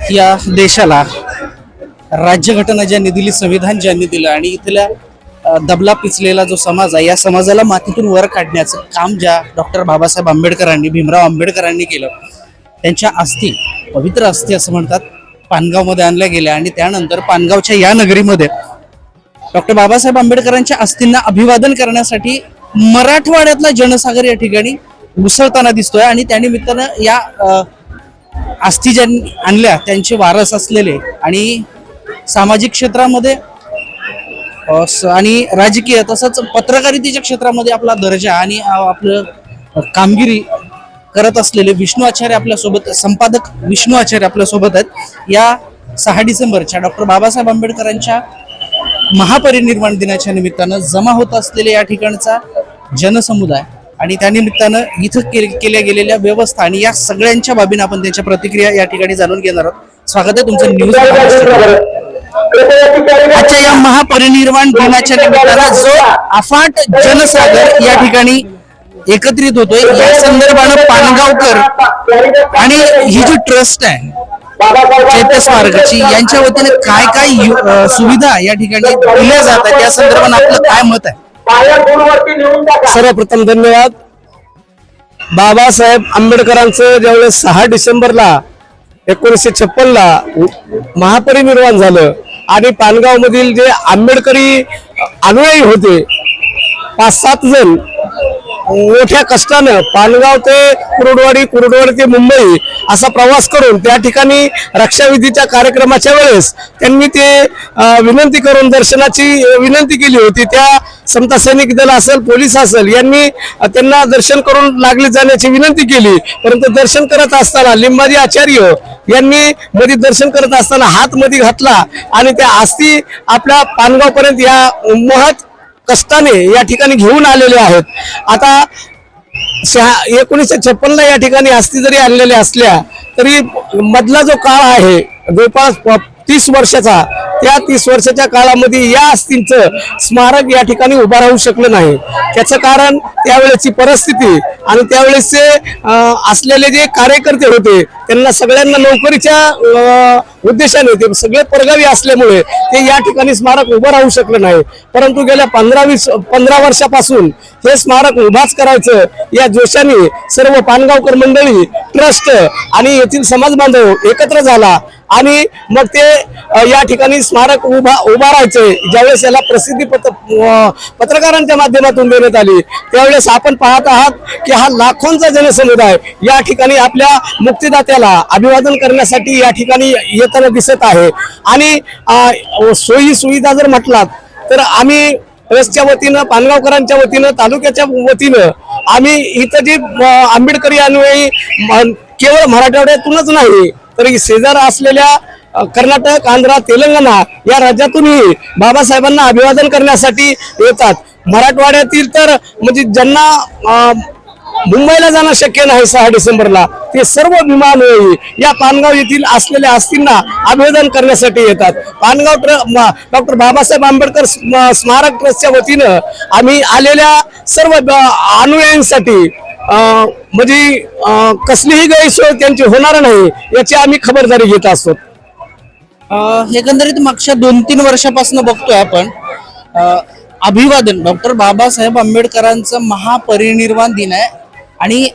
या देशाला राज्यघटना ज्यांनी दिली संविधान ज्यांनी दिलं आणि इथल्या दबला पिचलेला जो समाज आहे या समाजाला मातीतून वर काढण्याचं काम ज्या डॉक्टर बाबासाहेब आंबेडकरांनी भीमराव आंबेडकरांनी केलं त्यांच्या अस्थी पवित्र अस्थी असं म्हणतात पानगावमध्ये आणल्या गेल्या आणि त्यानंतर पानगावच्या या नगरीमध्ये डॉक्टर बाबासाहेब आंबेडकरांच्या अस्थींना अभिवादन करण्यासाठी मराठवाड्यातला जनसागर या ठिकाणी उसळताना दिसतोय आणि त्यानिमित्तानं या अ, अस्थी ज्यांनी आणल्या त्यांचे वारस असलेले आणि सामाजिक क्षेत्रामध्ये स- आणि राजकीय तसंच पत्रकारितेच्या क्षेत्रामध्ये आपला दर्जा आणि आपलं कामगिरी करत असलेले विष्णू आचार्य आपल्यासोबत संपादक विष्णू आचार्य आपल्यासोबत आहेत. या सहा डिसेंबरच्या डॉक्टर बाबासाहेब आंबेडकरांच्या महापरिनिर्वाण दिनाच्या निमित्तानं जमा होत असलेले या ठिकाणचा जनसमुदाय आणि त्या निमित्तानं इथं के केल्या गेलेल्या व्यवस्था आणि या सगळ्यांच्या बाबीनं आपण त्यांच्या प्रतिक्रिया या ठिकाणी जाणून घेणार आहोत. स्वागत आहे तुमचं न्यूज आजच्या या महापरिनिर्वाण दिनाच्या निमित्तानं जो अफाट जनसागर या ठिकाणी एकत्रित होतोय या संदर्भानं पानगावकर आणि ही जी ट्रस्ट आहे चैत्य स्मारकाची यांच्या वतीने काय काय सुविधा या ठिकाणी दिल्या जातात या संदर्भात आपलं काय मत आहे? सर्वप्रथम धन्यवाद. बाबासाहेब आंबेडकरांचं ज्यावेळेस सहा डिसेंबरला एकोणीसशे छप्पनला महापरिनिर्वाण झालं आणि पानगावमधील जे आंबेडकरी अनुयायी होते पाच सात जण मोठ्या कष्टानं पानगाव ते कुरुडवाडी कुरुडवाडी ते मुंबई असा प्रवास करून त्या ठिकाणी रक्षाविधीच्या कार्यक्रमाच्या वेळेस त्यांनी ते विनंती करून दर्शनाची विनंती केली होती. त्या समता सैनिक दल असेल पोलीस असेल यांनी त्यांना दर्शन करून लागले जाण्याची विनंती केली. परंतु दर्शन करत असताना लिंबाजी आचार्य यांनी मध्ये दर्शन करत असताना हात मध्ये घातला आणि त्या आस्ती आपल्या पानगावपर्यंत या महत् कष्टाने या ठिकाणी घेऊन आलेले आहेत. आता शहा एकोणीसशे छप्पनला या ठिकाणी अस्थी जरी आणलेल्या असल्या तरी मधला जो काळ आहे जवळपास प- तीस वर्षाचा त्या तीस वर्षाच्या काळामध्ये या अस्थींचं स्मारक या ठिकाणी उभं राहू शकलं नाही. त्याचं कारण त्यावेळेची परिस्थिती आणि त्यावेळेसचे असलेले जे कार्यकर्ते होते त्यांना सगळ्यांना नोकरीच्या उद्देशाने ते सगळे परगावी असल्यामुळे ते या ठिकाणी स्मारक उभं राहू शकलं नाही. परंतु गेल्या पंधरा वीस पंधरा वर्षापासून हे स्मारक उभाच करायचं या जोशाने सर्व पानगावकर मंडळी ट्रस्ट आणि येथील समाज बांधव एकत्र झाला आणि मग ते या ठिकाणी स्मारक उभा उभा ज्यावेळेस याला प्रसिद्धी पत्र पत्रकारांच्या माध्यमातून देण्यात आली त्यावेळेस आपण पाहत आहात की हा लाखोंचा जनसमुदाय या ठिकाणी आपल्या मुक्तिदात्याला अभिवादन करण्यासाठी या ठिकाणी येताना दिसत आहे. आणि सोयी सुविधा जर म्हटलात तर आम्ही ट्रस्टच्या वतीनं पानगावकरांच्या वतीनं तालुक्याच्या वतीनं आम्ही इथं जी आंबेडकरी अनुयायी केवळ मराठवाड्यातूनच नाही तर शेजार असलेल्या कर्नाटक आंध्र तेलंगणा या राज्यातूनही बाबासाहेबांना अभिवादन करण्यासाठी येतात. मराठवाड्यातील तर म्हणजे ज्यांना मुंबईला जाणं शक्य नाही सहा डिसेंबरला ते सर्व विमान या पानगाव येथील असलेल्या अस्थींना अभिवादन करण्यासाठी येतात. पानगाव ट्र डॉक्टर बाबासाहेब आंबेडकर स्म- स्मारक ट्रस्टच्या वतीनं आम्ही आलेल्या सर्व अनुयायांसाठी म्हणजे कसलीही गैरसोय त्यांची होणार नाही याची आम्ही खबरदारी घेत असतो. एकंदरीत मागच्या दोन तीन वर्षापासून बघतोय आपण. अभिवादन. डॉक्टर बाबासाहेब आंबेडकरांचं महापरिनिर्वाण दिन आहे. आणि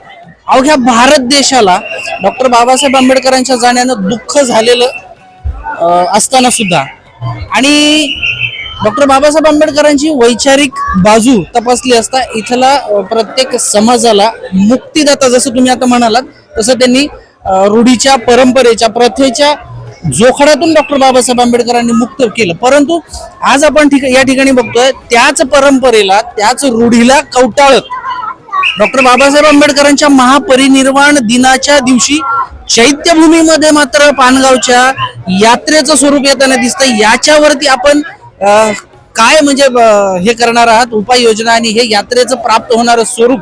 अवघ्या भारत देशाला डॉक्टर बाबासाहेब आंबेडकरांच्या जाण्यानं दुःख झालेलं असताना सुद्धा. आणि डॉक्टर बाबासाहेब आंबेडकरांची वैचारिक बाजू तपासली असता इथला प्रत्येक समाजाला मुक्तीदाता जसं तुम्ही आता म्हणालात तसं त्यांनी रूढीच्या परंपरेच्या प्रथेच्या जोखडातून डॉक्टर बाबासाहेब आंबेडकरांनी मुक्त केलं. परंतु आज आपण या ठिकाणी बघतोय त्याच परंपरेला त्याच रूढीला कवटाळत डॉक्टर बाबासाहेब आंबेडकरांच्या महापरिनिर्वाण दिनाच्या दिवशी चैत्यभूमीमध्ये मात्र पानगावच्या यात्रेचं स्वरूप येताना दिसतंय. याच्यावरती आपण काय म्हणजे हे करणार आहात? उपाययोजना आणि हे यात्रेचं प्राप्त होणारं स्वरूप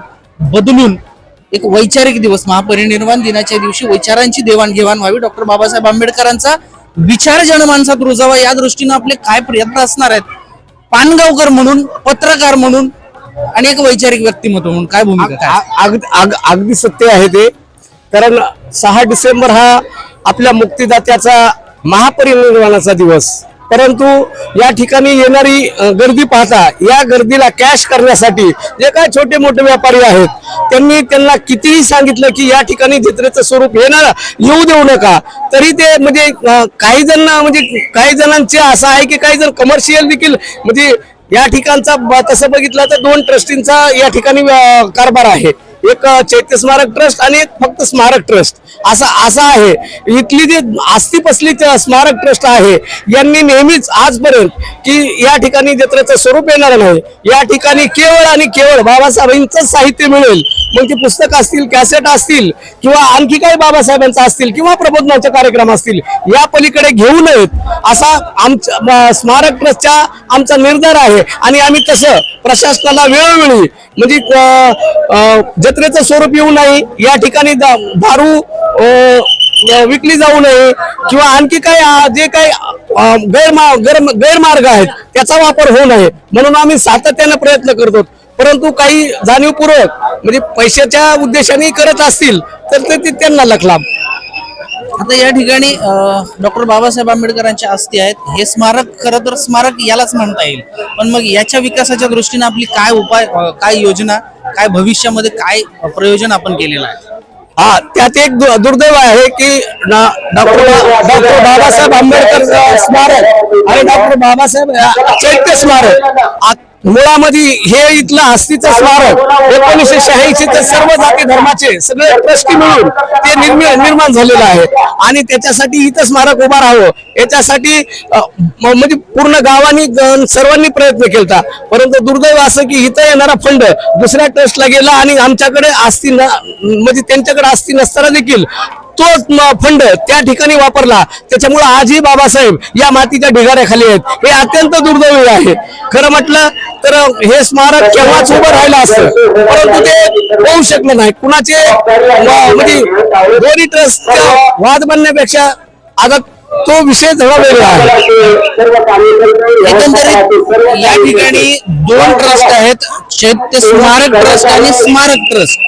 बदलून एक वैचारिक दिवस महापरिनिर्वाण दिनाच्या दिवशी वैचारांची देवाणघेवाण व्हावी. डॉक्टर बाबासाहेब आंबेडकरांचा विचार जनमानसात रुजावा. या दृष्टीनं आपले काय प्रयत्न असणार आहेत? पानगावकर म्हणून पत्रकार म्हणून आणि एक वैचारिक व्यक्तिमत्व म्हणून काय भूमिका अगदी सत्य आहे ते. कारण सहा डिसेंबर हा आपल्या मुक्तिदात्याचा महापरिनिर्वाणाचा दिवस. परंतु या ठिकाणी येणारी गर्दी पाहता या गर्दीला कॅश करण्यासाठी जे काय छोटे मोठे व्यापारी आहेत त्यांनी त्यांना कितीही सांगितलं की या ठिकाणी जत्रेचं स्वरूप येणार येऊ देऊ नका. तरी ते म्हणजे काही जण म्हणजे काही जणांचे असं आहे की काही जण कमर्शियल देखील म्हणजे या ठिकाणचा ब- तसं बघितलं तर दोन ट्रस्टींचा या ठिकाणी कारभार आहे. एक चैत्य स्मारक ट्रस्ट आणि एक फक्त स्मारक ट्रस्ट. असा असा आहे. इथली जी आस्ती पसली स्मारक ट्रस्ट आहे यांनी नेहमीच आजपर्यंत की या ठिकाणी जत्रेचं स्वरूप येणार नाही. या ठिकाणी केवळ आणि केवळ बाबासाहेबांचं साहित्य मिळेल. मग ती पुस्तकं असतील कॅसेट असतील किंवा आणखी काही बाबासाहेबांचं असतील किंवा प्रबोधनाचे कार्यक्रम असतील या पलीकडे घेऊ नयेत. असा आमच्या स्मारक ट्रस्टचा आमचा निर्धार आहे. आणि आम्ही तसं प्रशासनाला वेळोवेळी म्हणजे जत्रेचं स्वरूप येऊ नाही या ठिकाणी दा- दारू विकली जाऊ नये किंवा आणखी काही जे काही गैरमा गैर गैरमार्ग आहेत. त्याचा वापर होऊ नये. म्हणून आम्ही सातत्यानं प्रयत्न करतो. परंतु काही जाणीवपूर्वक म्हणजे पैशाच्या उद्देशाने करत असतील तर ते त्यांना लखलाभ आता या ठिकाणी डॉक्टर बाबासाहेब आंबेडकरांच्या अस्थी आहेत. हे स्मारक खरं तर स्मारक यालाच म्हणता येईल. पण मग याच्या विकासाच्या दृष्टीने आपली काय उपाय काय योजना काय भविष्यामध्ये काय प्रयोजन आपण केलेलं आहे? हा त्यात एक दुर्दैव आहे की डॉ- डॉक्टर बाबासाहेब आंबेडकर स्मारक आणि डॉक्टर बाबासाहेब चैत्य स्मारक. मुळामध्ये हे इथलं आस्थीचं स्मारक एकोणीसशे शहाऐंशी ते सर्व जाती धर्माचे सगळे ट्रस्टी मिळून ते निर्माण झालेलं आहे. आणि त्याच्यासाठी इथं स्मारक उभा राहावं. याच्यासाठी म्हणजे पूर्ण गावानी सर्वांनी प्रयत्न केला परंतु दुर्दैव असं की इथं येणारा फंड दुसऱ्या ट्रस्टला गेला आणि आमच्याकडे आस्ती म्हणजे त्यांच्याकडे आस्ती नसताना देखील तोच फंड त्या ठिकाणी वापरला. त्याच्यामुळे आजही बाबासाहेब या मातीच्या ढिगाऱ्याखाली आहेत. हे अत्यंत दुर्दैवी आहे. खरं म्हटलं तर हे स्मारक केव्हाच उभं राहिलं असतं? परंतु ते होऊ शकलं नाही. कुणाचे म्हणजे दोन्ही ट्रस्ट वाद बनण्यापेक्षा आता तो विषय थोडा वेगळा आहे. एकंदरीत या ठिकाणी दोन ट्रस्ट आहेत. चैत्य स्मारक ट्रस्ट आणि स्मारक ट्रस्ट.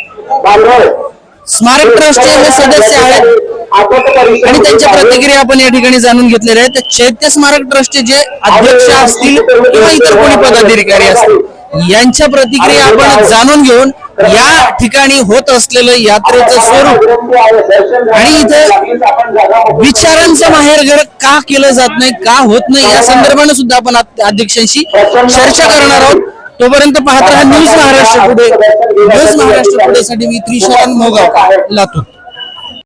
स्मारक ट्रस्टचे हे सदस्य आहेत आणि त्यांच्या प्रतिक्रिया आपण या ठिकाणी जाणून घेतलेल्या आहेत. चैत्य स्मारक ट्रस्टचे जे अध्यक्ष असतील किंवा इतर कोणी पदाधिकारी असतील यांच्या प्रतिक्रिया आपण जाणून घेऊन या ठिकाणी होत असलेलं यात्रेचं स्वरूप आणि इथं विचारांचं माहेरघर का केलं जात नाही का होत नाही या संदर्भाने सुद्धा आपण अध्यक्षांशी चर्चा करणार आहोत. तोपर्यंत पाहत राहा न्यूज महाराष्ट्र पुढे. न्यूज महाराष्ट्र पुढेसाठी मी त्रिशरण मोगाव लातूर.